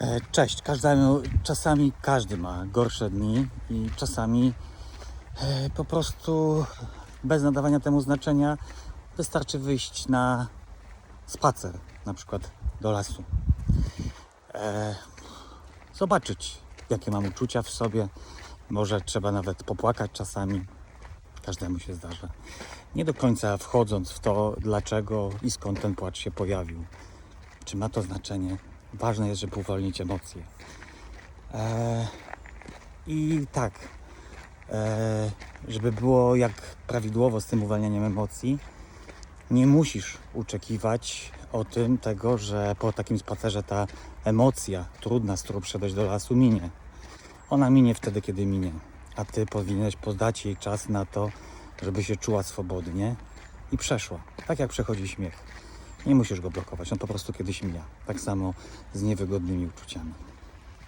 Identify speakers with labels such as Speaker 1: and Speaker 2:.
Speaker 1: E, Cześć, każdemu, czasami każdy ma gorsze dni i czasami e, po prostu bez nadawania temu znaczenia wystarczy wyjść na spacer, na przykład do lasu. E, zobaczyć, jakie mam uczucia w sobie. Może trzeba nawet popłakać czasami. Każdemu się zdarza. Nie do końca wchodząc w to, dlaczego i skąd ten płacz się pojawił. Czy ma to znaczenie? Ważne jest, żeby uwolnić emocje. E, I tak, e, żeby było jak prawidłowo z tym uwalnianiem emocji, nie musisz oczekiwać o tym tego, że po takim spacerze ta emocja trudna, z którą przyszedłeś do lasu, minie. Ona minie wtedy, kiedy minie. A ty powinieneś podać jej czas na to, żeby się czuła swobodnie i przeszła. Tak jak przechodzi śmiech. Nie musisz go blokować, on po prostu kiedyś mija. Tak samo z niewygodnymi uczuciami.